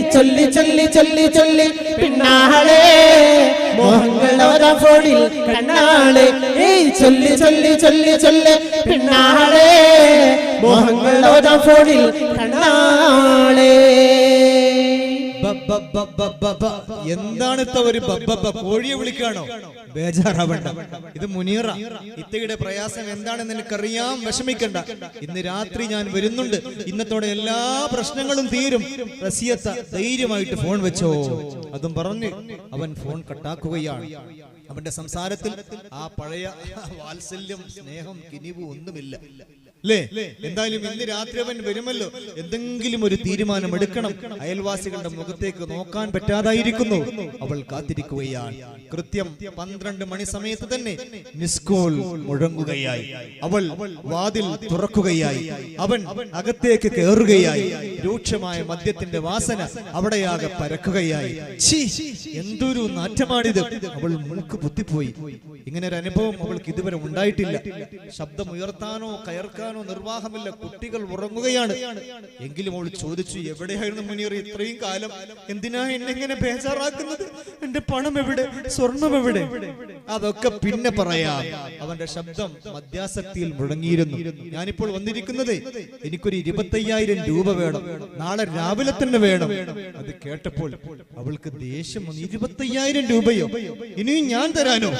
ചൊല്ലി ചൊല്ലി ചൊല്ലി ചൊല്ലി. പിന്നാളെ മോഹങ്ങളോരാ ഫോണിൽ കണ്ണാളെ. ഏയ് ചൊല്ലി ചൊല്ലി ചൊല്ലി ചൊല്ലി. പിന്നാളെ മോഹങ്ങളോരാ ഫോണിൽ കണ്ണാളെ. എന്താണ് ഇത്ത ഒരു കോഴിയെ വിളിക്കാണോ ബേജാറാവണ്ട. ഇത് മുനീറ. ഇത്തയുടെ പ്രയാസം എന്താണെന്ന് എനിക്കറിയാം വിഷമിക്കണ്ട. ഇന്ന് രാത്രി ഞാൻ വരുന്നുണ്ട്. ഇന്നത്തോടെ എല്ലാ പ്രശ്നങ്ങളും തീരും. റസിയത്ത ധൈര്യമായിട്ട് ഫോൺ വെച്ചോ. അതും പറഞ്ഞ് അവൻ ഫോൺ കട്ടാക്കുകയാണ്. അവന്റെ സംസാരത്തിൽ ആ പഴയ വാത്സല്യം സ്നേഹം കിനിവ് ഒന്നുമില്ല. അല്ലേ എന്തായാലും ഇന്ന് രാത്രി അവൻ വരുമല്ലോ. എന്തെങ്കിലും ഒരു തീരുമാനം എടുക്കണം. അയൽവാസികളുടെ മുഖത്തേക്ക് നോക്കാൻ പറ്റാതായിരിക്കുന്നു. അവൾ കാത്തിരിക്കുകയാണ്. കൃത്യം പന്ത്രണ്ട് മണി സമയത്ത് തന്നെ മിസ്കോൾ മുഴങ്ങുകയായി. അവൾ വാതിൽ തുറക്കുകയായി. അവൻ അകത്തേക്ക് കയറുകയായി രൂക്ഷമായ മദ്യത്തിന്റെ വാസന അവിടെയാകെ പരക്കുകയായി. എന്തൊരു നാറ്റമാണിത്. അവൾ മുഴുക്ക് പൊത്തിപ്പോയി. ഇങ്ങനെ ഒരു അനുഭവം അവൾക്ക് ഇതുവരെ ഉണ്ടായിട്ടില്ല. ശബ്ദം ഉയർത്താനോ കയർക്കാനോ നിർവാഹമില്ല. കുട്ടികൾ ഉറങ്ങുകയാണ്. എങ്കിലും അവൾ ചോദിച്ചു എവിടെയായിരുന്നു മുനീർ ഇത്രയും കാലം? എന്തിനാ എന്നെ ഇങ്ങനെ ബേജാറാക്കുന്നത്? എന്റെ പണം എവിടെ? സ്വർണം എവിടെ? അതൊക്കെ പിന്നെ പറയാം. അവന്റെ ശബ്ദം മദ്യാസക്തിയിൽ മുഴങ്ങിയിരുന്നു. ഞാനിപ്പോൾ വന്നിരിക്കുന്നത് എനിക്കൊരു ഇരുപത്തയ്യായിരം രൂപ വേണം. നാളെ രാവിലെ തന്നെ വേണം. അത് കേട്ടപ്പോൾ അവൾക്ക് ദേഷ്യം വന്നു. ഇരുപത്തയ്യായിരം രൂപയോ? ഇനിയും ഞാൻ തരാനോ?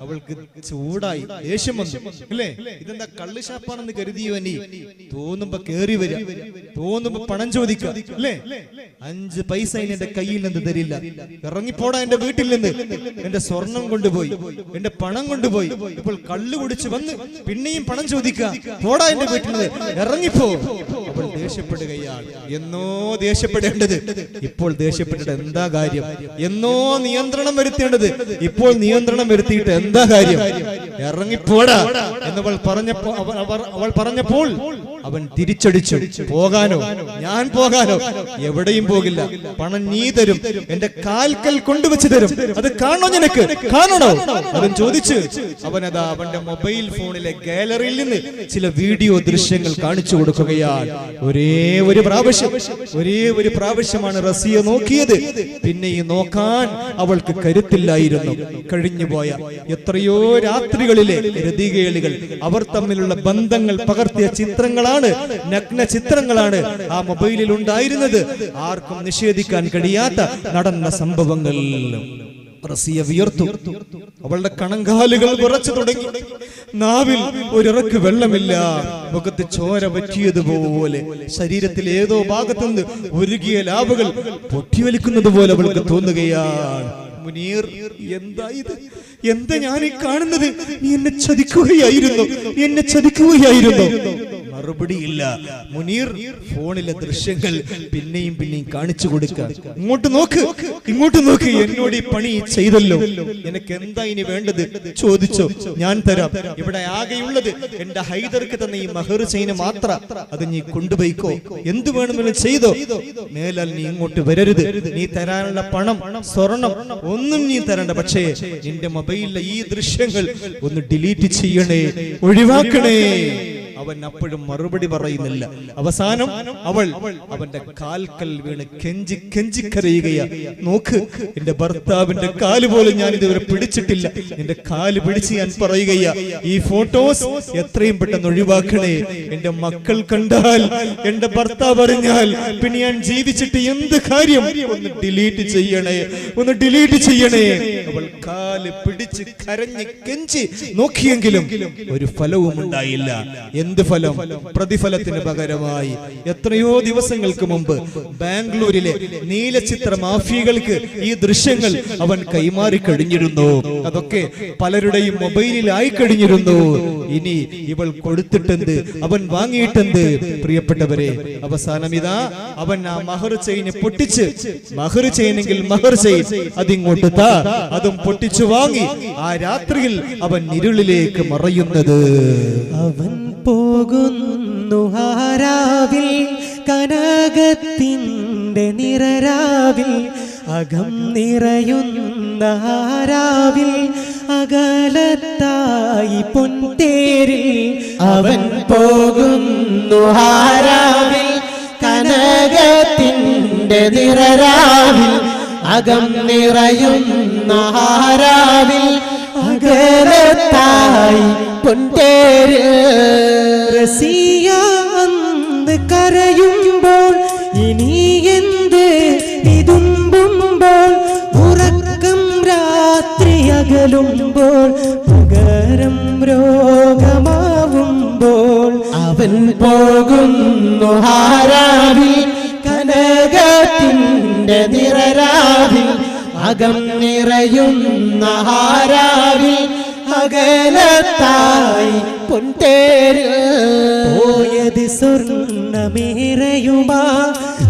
അവൾക്ക് ചൂടായി ദേഷ്യം വന്നു. അല്ലേ? ഇതെന്താ കള്ള് ഷാപ്പാണെന്ന് കരുതിയോ നീ? തോന്നുമ്പോ കേറി വരിക തോന്നുമ്പോ പണം ചോദിക്കുക. അല്ലേ? അഞ്ച് പൈസ ഇനി എന്റെ കയ്യിൽ നിന്ന് തരില്ല. ഇറങ്ങിപ്പോടാ എന്റെ വീട്ടിൽ നിന്ന്. എന്റെ സ്വർണം കൊണ്ടുപോയി. എന്റെ പണം കൊണ്ടുപോയി. ഇപ്പോൾ കള്ളു കുടിച്ച് വന്ന് പിന്നെയും പണം ചോദിക്കുക. പോടാ എന്റെ വീട്ടിൽ നിന്ന്. ഇറങ്ങിപ്പോ. അവൾ ദേഷ്യപ്പെടുകയാണ്. എന്നോ ദേഷ്യപ്പെടേണ്ടത്? ഇപ്പോൾ ദേഷ്യപ്പെട്ടിട്ട് എന്താ കാര്യം? എന്നോ നിയന്ത്രണം വരുത്തേണ്ടത്? ഇപ്പോൾ നിയന്ത്രണം വരുത്തിയിട്ട് എന്താ കാര്യം? ഇറങ്ങിപ്പോടാ. എന്നവൾ പറഞ്ഞപ്പോ അവ- അവർ- അവൾ പറഞ്ഞപ്പോൾ അവൻ തിരിച്ചടിച്ചു. പോകാനോ? ഞാൻ പോകാനോ? എവിടെയും പോകില്ല. പണം നീ തരും. എന്റെ കാൽക്കൽ കൊണ്ടുവച്ച് തരും. അത് കാണോ നിനക്ക്? കാണണോ? അവൻ ചോദിച്ചു. അവനതാ അവന്റെ മൊബൈൽ ഫോണിലെ ഗാലറിയിൽ നിന്ന് ചില വീഡിയോ ദൃശ്യങ്ങൾ കാണിച്ചു കൊടുക്കുകയാണ്. ഒരേ ഒരു പ്രാവശ്യം ഒരേ ഒരു പ്രാവശ്യമാണ് റസിയ നോക്കിയത്. പിന്നെ ഈ നോക്കാൻ അവൾക്ക് കരുത്തില്ലായിരുന്നു. കഴിഞ്ഞുപോയ എത്രയോ രാത്രികളിലെ രതികേളികൾ അവർ തമ്മിലുള്ള ബന്ധങ്ങൾ പകർത്തിയ ചിത്രങ്ങളാണ് നഗ്ന ചിത്രങ്ങളാണ് ആ മൊബൈലിൽ ഉണ്ടായിരുന്നത്. ആർക്കും നിഷേധിക്കാൻ കഴിയാത്ത നടന്ന സംഭവങ്ങൾ. റസിയ വിയർത്തു. അവളുടെ കണങ്കാലുകൾ കുറച്ചു തുടങ്ങി. നാവിൽ ഒരിറക്ക് വെള്ളമില്ല. മുഖത്ത് ചോര പറ്റിയതുപോലെ ശരീരത്തിൽ ഏതോ ഭാഗത്തുനിന്ന് ഒരുകിയ ലാബുകൾ പൊട്ടിവലിക്കുന്നത് പോലെ അവൾക്ക് തോന്നുകയാണ്. മുനീർ എന്താ ഇത്? എന്താ ഞാൻ ഈ കാണുന്നത്? നീ എന്നെ ചതിക്കുകയായിരുന്നു. എന്നെ ചതിക്കുകയായിരുന്നു. മറുപടിയില്ല. മുനീർ ഫോണിലെ ദൃശ്യങ്ങൾ പിന്നെയും പിന്നെയും കാണിച്ചു കൊടുക്കുക. ഇങ്ങോട്ട് നോക്ക്. ഇങ്ങോട്ട് നോക്ക്. എന്നോട് ഈ പണി ചെയ്തല്ലോ. എനിക്ക് എന്താ ഇനി വേണ്ടത്? ചോദിച്ചോ. ഞാൻ തരാം. ഇവിടെ ആകെയുള്ളത് എന്റെ ഹൈദർക്ക് തന്ന ഈ മഹർ ചെയ്യുന്ന മാത്ര. അത് നീ കൊണ്ടുപോയിക്കോ. എന്ത് വേണമെങ്കിലും ചെയ്തോ. മേലാൽ നീ ഇങ്ങോട്ട് വരരുത്. നീ തരാനുള്ള പണം സ്വർണം ഒന്നും നീ തരണ്ട. പക്ഷേ നിന്റെ മൊബൈലിലെ ഈ ദൃശ്യങ്ങൾ ഒന്ന് ഡിലീറ്റ് ചെയ്യണേ. ഒഴിവാക്കണേ. അവൻ അപ്പോഴും മറുപടി പറയുന്നില്ല. അവസാനം അവൾ അവന്റെ കാൽക്കൽ വീണ് കെഞ്ചി കെഞ്ചി കരയുകയാ. നോക്ക് എന്റെ ഭർത്താവിന്റെ കാൽ പോലും ഞാൻ ഇതുവരെ പിടിച്ചിട്ടില്ല. എന്റെ കാൽ പിടിച്ച് ഞാൻ പറയുകയാ ഈ ഫോട്ടോസ് എത്രയും പെട്ടെന്ന് ഒഴിവാക്കണേ. എന്റെ മക്കൾ കണ്ടാൽ എന്റെ ഭർത്താവ് അറിഞ്ഞാൽ പിന്നെ ഞാൻ ജീവിച്ചിട്ട് എന്ത് കാര്യം? ഒന്ന് ഡിലീറ്റ് ചെയ്യണേ ഒന്ന് ഡിലീറ്റ് ചെയ്യണേ. അവൾ കാൽ പിടിച്ച് കരഞ്ഞ് കെഞ്ചി. നോക്കിയെങ്കിലും ഒരു ഫലവും ഉണ്ടായില്ല എന്ത് ഫലം? പ്രതിഫലത്തിന് പകരമായി. എത്രയോ ദിവസങ്ങൾക്ക് മുമ്പ് ബാംഗ്ലൂരിലെ നീലചിത്ര മാഫിയകൾക്ക് ഈ ദൃശ്യങ്ങൾ അവൻ കൈമാറി കഴിഞ്ഞിരുന്നു. അതൊക്കെ പലരുടെയും മൊബൈലിലായി കഴിഞ്ഞിരുന്നു. ഇനി ഇവൾ കൊടുത്തിട്ടെന്ത്? അവൻ വാങ്ങിയിട്ടെന്ത്? പ്രിയപ്പെട്ടവരെ അവസാനം ഇതാ അവൻ ആ മഹർ ചെയിന് പൊട്ടിച്ച് മഹർ ചെയിനെങ്കിൽ മഹർ ചെയിൻ അതിങ്ങോട്ട് താ അതും പൊട്ടിച്ചു വാങ്ങി ആ രാത്രിയിൽ അവൻ ഇരുളിലേക്ക് മറയുന്നത്. അവൻ പോകുന്നു ഹാരാവിൽ കനകത്തിന്റെ നിറരാവിൽ അകം നിറയുന്ന ഹാരാവിൽ അകലത്തായി പൊൻതേരിൽ അവൻ പോകുന്നു ഹാരാവിൽ കനകത്തിന്റെ നിറരാവിൽ അകം നിറയുന്ന ആരാവിൽ? അകലത്തായി അകലുമ്പോൾ പകരം രോഗമാവുമ്പോൾ അവൻ പോകുന്നു ഹാരാവിൽ കനകത്തിന്റെ നിറരാവിൽ അകം നിറയുന്ന ഹാരാവിൽ അകലത്തായി പൊൻതേരിൽ പോയത് സ്വർണമേറയുമാ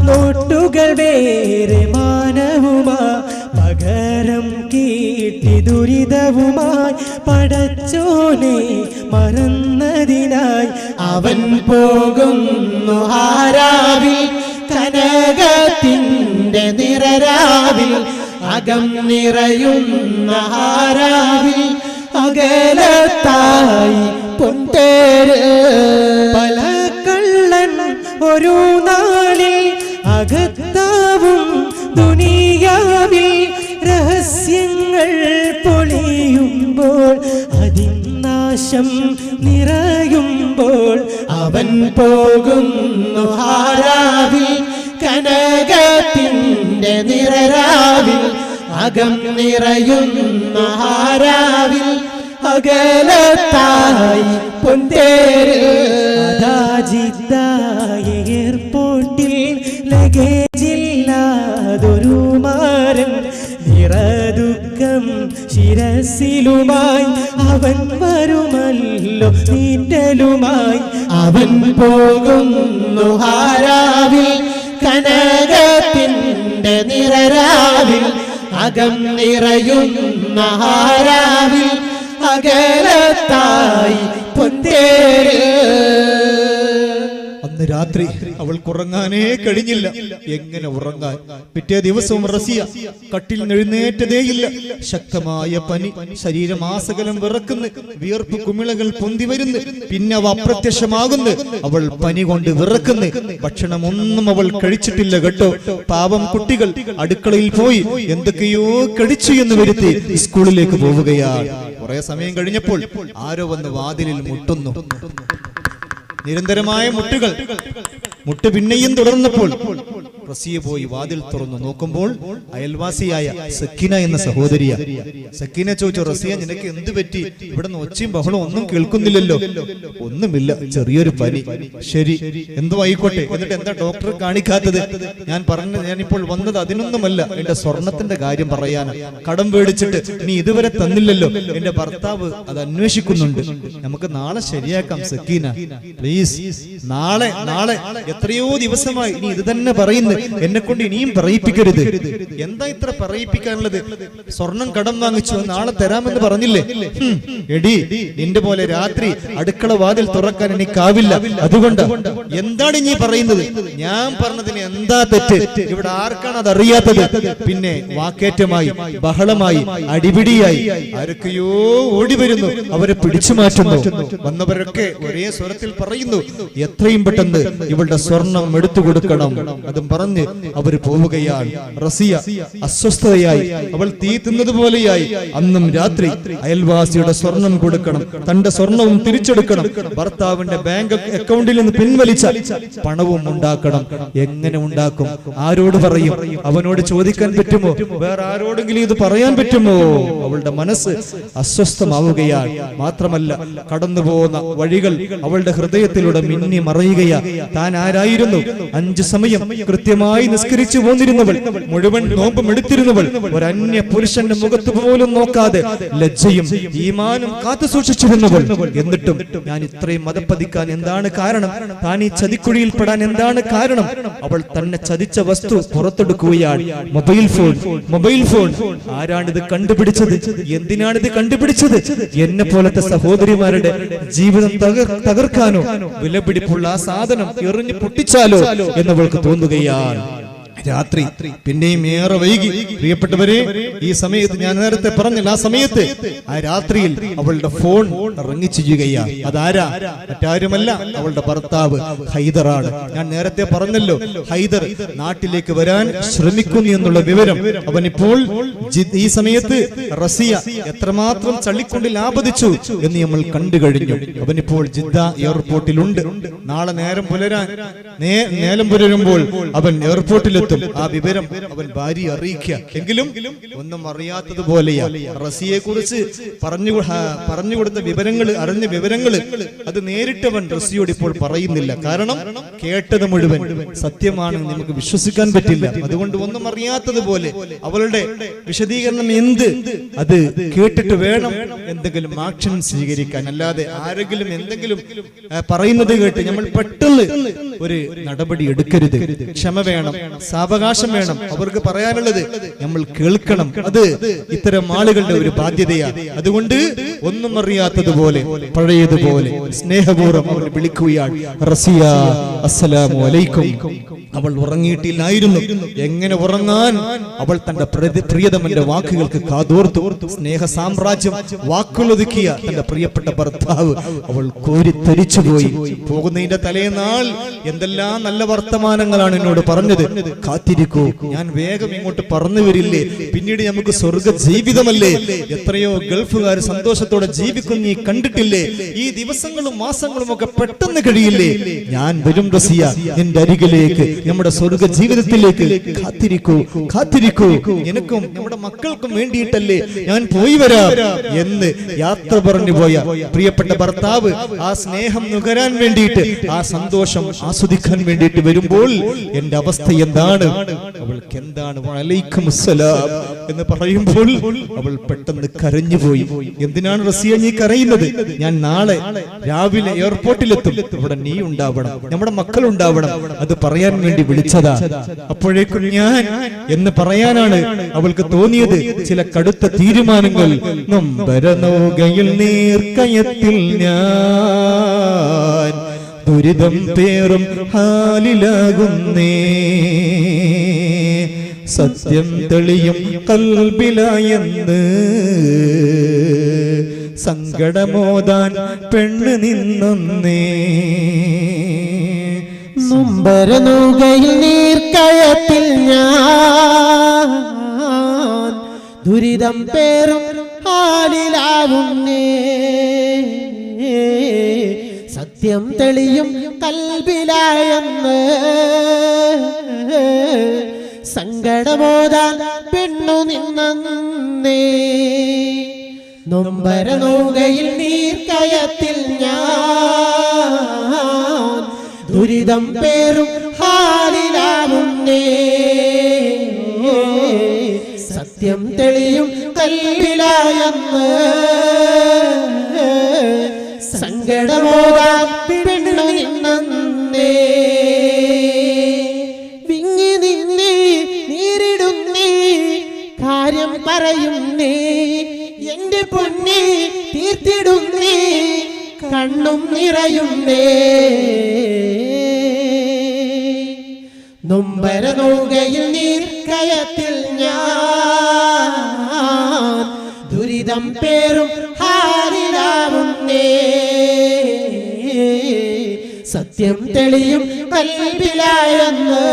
നോട്ടുകൾ വേറെ മാനവുമാ പകരം കീട്ടി ദുരിതവുമായി പടച്ചോനെ മറന്നതിനായി അവൻ പോകുന്നു ആരാവിൽ കനകത്തിന്റെ നിറരാവിൽ അകം നിറയുന്ന ആരാവിൽ അകലത്തായി പോകുന്നു ഹാരാവിൽ കനകത്തിന്റെ നിറരാവിൽ അകം നിറയുന്ന ഹാരാവിൽ അകലത്തായി പൊന്തേരിൽ എയർപോർട്ടിൽ ലഗേജില്ലാതൊരു മാരൻ. നിറദുഃഖം ശിരസിലുമായി അവൻ വരുമല്ലോ നീറ്റലുമായി അവൻ പോകുന്നു ഹാരാവിൽ കനകത്തിന്റെ നിറരാവിൽ അകം നിറയുന്ന ഹാരാവിൽ അകലത്തായി അന്ന് അവൾ കുറങ്ങാനേ കഴിഞ്ഞില്ല. എങ്ങനെ ഉറങ്ങാൻ? പിറ്റേ ദിവസവും റസിയ കട്ടിൽ എഴുന്നേറ്റതേയില്ല ശക്തമായ പനി ശരീരം ആസകലം വിറക്കുന്നു വിയർപ്പ് കുമിളകൾ പൊന്തി വരുന്നു പിന്നെ അവ അപ്രത്യക്ഷമാകുന്നു. അവൾ പനി കൊണ്ട് വിറക്കുന്നു. ഭക്ഷണം ഒന്നും അവൾ കഴിച്ചിട്ടില്ല കേട്ടോ. പാവം കുട്ടികൾ അടുക്കളയിൽ പോയി എന്തൊക്കെയോ കഴിച്ചു എന്ന് വരുത്തി സ്കൂളിലേക്ക് പോവുകയാണ്. കുറെ സമയം കഴിഞ്ഞപ്പോൾ ആരോ വന്ന് വാതിലിൽ മുട്ടുന്നു. നിരന്തരമായ മുട്ടുകൾ. മുട്ട് പിന്നെയും തുടർന്നപ്പോൾ റസിയ പോയി വാതിൽ തുറന്നു നോക്കുമ്പോൾ അയൽവാസിയായ സക്കീന എന്ന സഹോദരിയ. സക്കീന ചോദിച്ചു റസിയ നിനക്ക് എന്ത് പറ്റി? ഇവിടെ നിന്ന് ഒച്ചയും ബഹളവും ഒന്നും കേൾക്കുന്നില്ലല്ലോ. ഒന്നുമില്ല ചെറിയൊരു പനി. ശരി എന്തോ ആയിക്കോട്ടെ. എന്നിട്ട് എന്താ ഡോക്ടർ കാണിക്കാത്തത്? ഞാൻ പറഞ്ഞ ഞാനിപ്പോൾ വന്നത് അതിനൊന്നുമല്ല എന്റെ സ്വർണത്തിന്റെ കാര്യം പറയാനാ. കടം മേടിച്ചിട്ട് നീ ഇതുവരെ തന്നില്ലല്ലോ. എന്റെ ഭർത്താവ് അത് അന്വേഷിക്കുന്നുണ്ട്. നമുക്ക് നാളെ ശരിയാക്കാം സക്കീന. പ്ലീസ് നാളെ നാളെ. എത്രയോ ദിവസമായി നീ ഇത് തന്നെ പറയുന്നു. എന്നെ കൊണ്ട് ഇനിയും പറയിപ്പിക്കരുത്. എന്താ ഇത്ര പറയിപ്പിക്കാനുള്ളത്? സ്വർണം കടം വാങ്ങിച്ചു നാളെ തരാമെന്ന് പറഞ്ഞില്ലേ? എടി നിന്റെ പോലെ രാത്രി അടുക്കള വാതിൽ തുറക്കാൻ എനിക്കാവില്ല അതുകൊണ്ട്. എന്താണ് നീ പറയുന്നത്? ഞാൻ പറഞ്ഞതിന് എന്താ തെറ്റ്? ഇവിടെ ആർക്കാണ് അത് അറിയാത്തത്? പിന്നെ വാക്കേറ്റമായി ബഹളമായി അടിപിടിയായി ആരൊക്കെയോ ഓടി വരുന്നു. അവരെ പിടിച്ചു മാറ്റുന്നു. വന്നവരൊക്കെ ഒരേ സ്വരത്തിൽ പറയുന്നു എത്രയും പെട്ടെന്ന് ഇവളുടെ സ്വർണം എടുത്തു കൊടുക്കണം അതും പറഞ്ഞ് അവർ പോവുകയാണ് റസിയ അസ്വസ്ഥതയായി. അവൾ തീ തിന്നതുപോലെയായി അന്നും രാത്രി അയൽവാസിയുടെ സ്വർണം കൊടുക്കണം. തന്റെ സ്വർണവും തിരിച്ചെടുക്കണം. ഭർത്താവിന്റെ ബാങ്ക് അക്കൗണ്ടിൽ നിന്ന് പിൻവലിച്ച പണവും ഉണ്ടാക്കണം. എങ്ങനെ ഉണ്ടാക്കും? ആരോട് പറയും? അവനോട് ചോദിക്കാൻ പറ്റുമോ? വേറെ ആരോടെങ്കിലും ഇത് പറയാൻ പറ്റുമോ? അവളുടെ മനസ്സ് അസ്വസ്ഥമാവുകയാണ് മാത്രമല്ല കടന്നു പോകുന്ന വഴികൾ അവളുടെ ഹൃദയത്തിലൂടെ മിന്നി മറയുകയാ. താൻ ആരായിരുന്നു? അഞ്ചു സമയം കൃത്യമായി നിസ്കരിച്ചു പോന്നിരുന്നവൾ മുഴുവൻ നോമ്പും എടുത്തിരുന്നവൾ ഒരു അന്യ പുരുഷന്റെ മുഖത്ത് പോലും നോക്കാതെ ലജ്ജയും ഈമാനും കാത്തു സൂക്ഷിച്ചിരുന്നവൾ. എന്നിട്ടും ഞാൻ ഇത്രയും മതപ്പതിക്കാൻ എന്താണ് കാരണം? താൻ ഈ ചതിക്കുഴിയിൽ പെടാൻ എന്താണ് കാരണം? അവൾ തന്നെ ചതിച്ച വസ്തു പുറത്തെടുക്കുകയാണ്. Mobile phone mobile phone. ആരാണിത് കണ്ടുപിടിച്ചത്? എന്തിനാണിത് കണ്ടുപിടിച്ചത്? എന്നെ പോലത്തെ സഹോദരിമാരുടെ ജീവിതം തകർ- തകർക്കാനോ? വിലപിടിപ്പുള്ള ആ സാധനം എറിഞ്ഞു പൊട്ടിച്ചാലോ? എന്നവൾക്ക് തോന്നുകയാണ് ആൾ രാത്രി പിന്നെയും ഏറെ വൈകി. പ്രിയപ്പെട്ടവരെ ഈ സമയത്ത് ഞാൻ നേരത്തെ പറഞ്ഞില്ല ആ സമയത്ത് ആ രാത്രിയിൽ അവളുടെ ഫോൺ റിങ് ചെയ്യുകയാണ് അതാരാ? മറ്റാരുമല്ല അവളുടെ ഭർത്താവ് ഹൈദറാണ്. ഞാൻ നേരത്തെ പറഞ്ഞല്ലോ ഹൈദർ നാട്ടിലേക്ക് വരാൻ ശ്രമിക്കുന്നു എന്നുള്ള വിവരം. അവൻ ഇപ്പോൾ ഈ സമയത്ത് റസിയ എത്രമാത്രം ചള്ളിക്കൊണ്ട് ആപതിച്ചു എന്ന് നമ്മൾ കണ്ടു കഴിഞ്ഞു. അവനിപ്പോൾ ജിദ്ദ എയർപോർട്ടിലുണ്ട്. നാളെ നേരം പുലരാൻ നേരം പുലരുമ്പോൾ അവൻ എയർപോർട്ടിലെത്തും. ആ വിവരം അവൻ ഭാര്യ അറിയിക്കുക. എങ്കിലും ഒന്നും അറിയാത്തതുപോലെയാ റസിയെ കുറിച്ച് പറഞ്ഞു പറഞ്ഞു കൊടുത്ത വിവരങ്ങൾ അറിഞ്ഞ വിവരങ്ങൾ അത് നേരിട്ടവൻ റസിയോട് ഇപ്പോൾ പറയുന്നില്ല. കാരണം കേട്ടത് മുഴുവൻ സത്യമാണെന്ന് നമുക്ക് വിശ്വസിക്കാൻ പറ്റില്ല. അതുകൊണ്ട് ഒന്നും അറിയാത്തതുപോലെ അവളുടെ വിശദീകരണം എന്ത്? അത് കേട്ടിട്ട് വേണം എന്തെങ്കിലും ആക്ഷൻ സ്വീകരിക്കാൻ. അല്ലാതെ ആരെങ്കിലും എന്തെങ്കിലും പറയുന്നത് കേട്ട് നമ്മൾ പെട്ടെന്ന് ഒരു നടപടി എടുക്കരുത്. ക്ഷമ വേണം. സാവകാശം വേണം. അവർക്ക് പറയാനുള്ളത് നമ്മൾ കേൾക്കണം. അത് ഇത്തരം ആളുകളുടെ ഒരു ബാധ്യതയാണ്. അതുകൊണ്ട് ഒന്നും അറിയാത്തതുപോലെ പഴയതുപോലെ സ്നേഹപൂർവം അവർ വിളിക്കുകയാണ്. റസിയ അസ്സലാമു അലൈക്കും. അവൾ ഉറങ്ങിയിട്ടില്ലായിരുന്നു. എങ്ങനെ ഉറങ്ങാൻ? അവൾ തന്റെ പ്രിയതമന്റെ വാക്കുകൾക്ക് കാതോർത്തു സ്നേഹ സാമ്രാജ്യം വാക്കുകളൊതുക്കിയ തന്റെ പ്രിയപ്പെട്ട ഭർത്താവ്. അവൾ കോരി തരിച്ചു പോയി പോകുന്നതിന്റെ തലേനാൾ എന്തെല്ലാം നല്ല വർത്തമാനങ്ങളാണ് എന്നോട് പറഞ്ഞത്. കാത്തിരിക്കൂ ഞാൻ വേഗം ഇങ്ങോട്ട് പറന്നു വരില്ലേ? പിന്നീട് നമുക്ക് സ്വർഗ ജീവിതമല്ലേ എത്രയോ ഗൾഫുകാർ സന്തോഷത്തോടെ ജീവിക്കുന്നു നീ കണ്ടിട്ടില്ലേ? ഈ ദിവസങ്ങളും മാസങ്ങളും ഒക്കെ പെട്ടെന്ന് കഴിയില്ലേ? ഞാൻ വരും റസിയ എന്റെ അരികിലേക്ക്. നമ്മുടെ സ്വർഗ ജീവിതത്തിലേക്ക് കാത്തിരിക്കൂ കാത്തിരിക്കൂ. എനിക്കും നമ്മുടെ മക്കൾക്കും വേണ്ടിയിട്ടല്ലേ ഞാൻ പോയി വരാം എന്ന് യാത്ര പറഞ്ഞു പോയ പ്രിയപ്പെട്ട ഭർത്താവ് ആ സ്നേഹം നുകരാൻ വേണ്ടിയിട്ട് ആ സന്തോഷം ആസ്വദിക്കാൻ വേണ്ടിയിട്ട് വരുമ്പോൾ എന്റെ അവസ്ഥ എന്താണ്? അവൾക്ക് എന്താണ്? വലൈക്കും അസ്സലാം എന്ന് പറയുമ്പോൾ അവൾ പെട്ടെന്ന് കരഞ്ഞുപോയി. എന്തിനാണ് റസിയ നീ കരയുന്നത്? ഞാൻ നാളെ രാവിലെ എയർപോർട്ടിലെത്തും. ഇവിടെ നീ ഉണ്ടാവണം. നമ്മുടെ മക്കൾ ഉണ്ടാവണം. അത് പറയാൻ വേണ്ടി വിളിച്ചതാ. അപ്പോഴേക്കും ഞാൻ എന്ന് പറയാനാണ് അവൾക്ക് തോന്നിയത് ചില കടുത്ത തീരുമാനങ്ങൾ. നൊമ്പരനോകയിൽ നീർക്കയത്തിൽ ഞാൻ ദുരിതം പേറും ഹാലിലാകുന്നേ. സത്യം തെളിയും കൽബിലായെന്ന്. സങ്കടമോദാൻ പെണ്ണ് നിന്നേ നൊമ്പരനൗകയിൽ നീർക്കയത്തിൽ ഞാൻ ദുരിതം പേറും ഹാലിലാവുന്നേ. സത്യം തെളിയും കൽബിലായെന്ന്. സങ്കടമോതാൻ പെണ്ണു നിന്നേ നൊമ്പരനൗകയിൽ നീർക്കയത്തിൽ ഞാൻ ദുരിതം പേറും ഹാലിലാവുന്നേ സത്യം തെളിയും കൽവിലായെന്ന് സങ്കടമോകാൻ കാര്യം നീ. എന്റെ പൊന്നി തീർത്തിടും നീ. കണ്ണും നിറയും നിറയുന്നേ നൊമ്പര നോകയിൽ നീർക്കയത്തിൽ ഞാൻ ദുരിതം പേരും ഹാരിലാവുന്നേ സത്യം തെളിയും കൽവിലായെന്ന്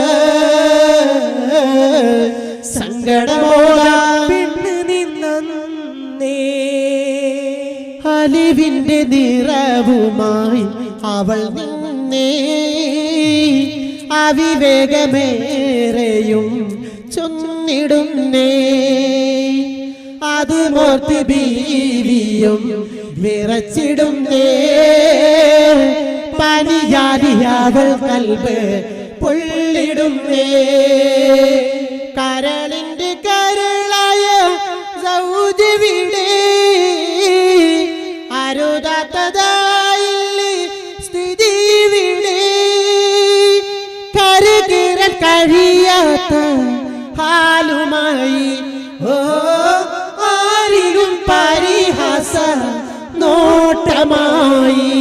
സങ്കടമോളാ നിറവുമായി അവൾ നിന്നേ അവിവേകമേറെയും ചൊന്നിടുന്നേ. അത് മോർത്ത് ബീവിയും വിറച്ചിടുന്നേ. പനിയാലിയാവൾ കൽബ് പൊള്ളിടുന്നേ. കരളിന്റെ നോട്ടമായി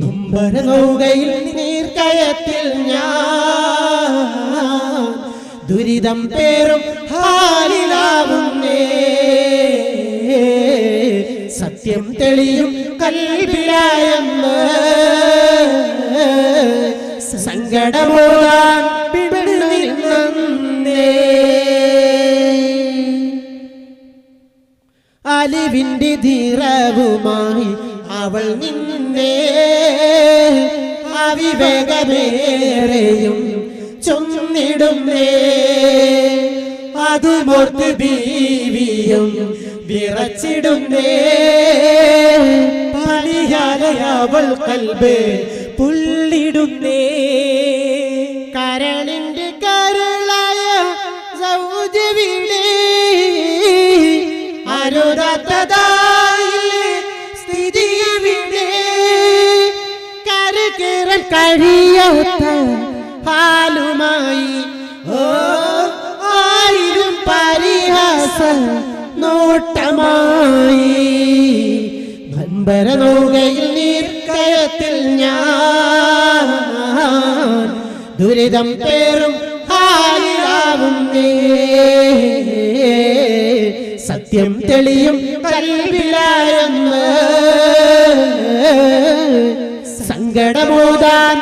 നൊമ്പര നൗകയിൽ നീർക്കയത്തിൽ ഞാൻ ദുരിതം പേരും ഹാലിലാവുന്നേ. സത്യം തെളിയും കൽവിലായെന്ന് സങ്കടമോടാൻ അലിവിന്റെ ധീരവുമായി അവൾ നിന്നേ. അവിവേകമേറെയും ചൊന്നിടുന്നേ. അതുമോർത്ത് ബീവിയും വിറച്ചിടുന്നേ. പണിയാലയാവൾ കൽബ് പുള്ളിടുന്നേ. കഴിയാത്ത ഹാലുമായി ആയിരം പരിഹാസ നോട്ടമായി. നൗകയിൽ നീർക്കയത്തിൽ ഞാൻ ദുരിതം പേറും ഹാലിലാവുന്നേ സത്യം തെളിയും കൽവിലായെന്ന് സങ്കടമോതാൻ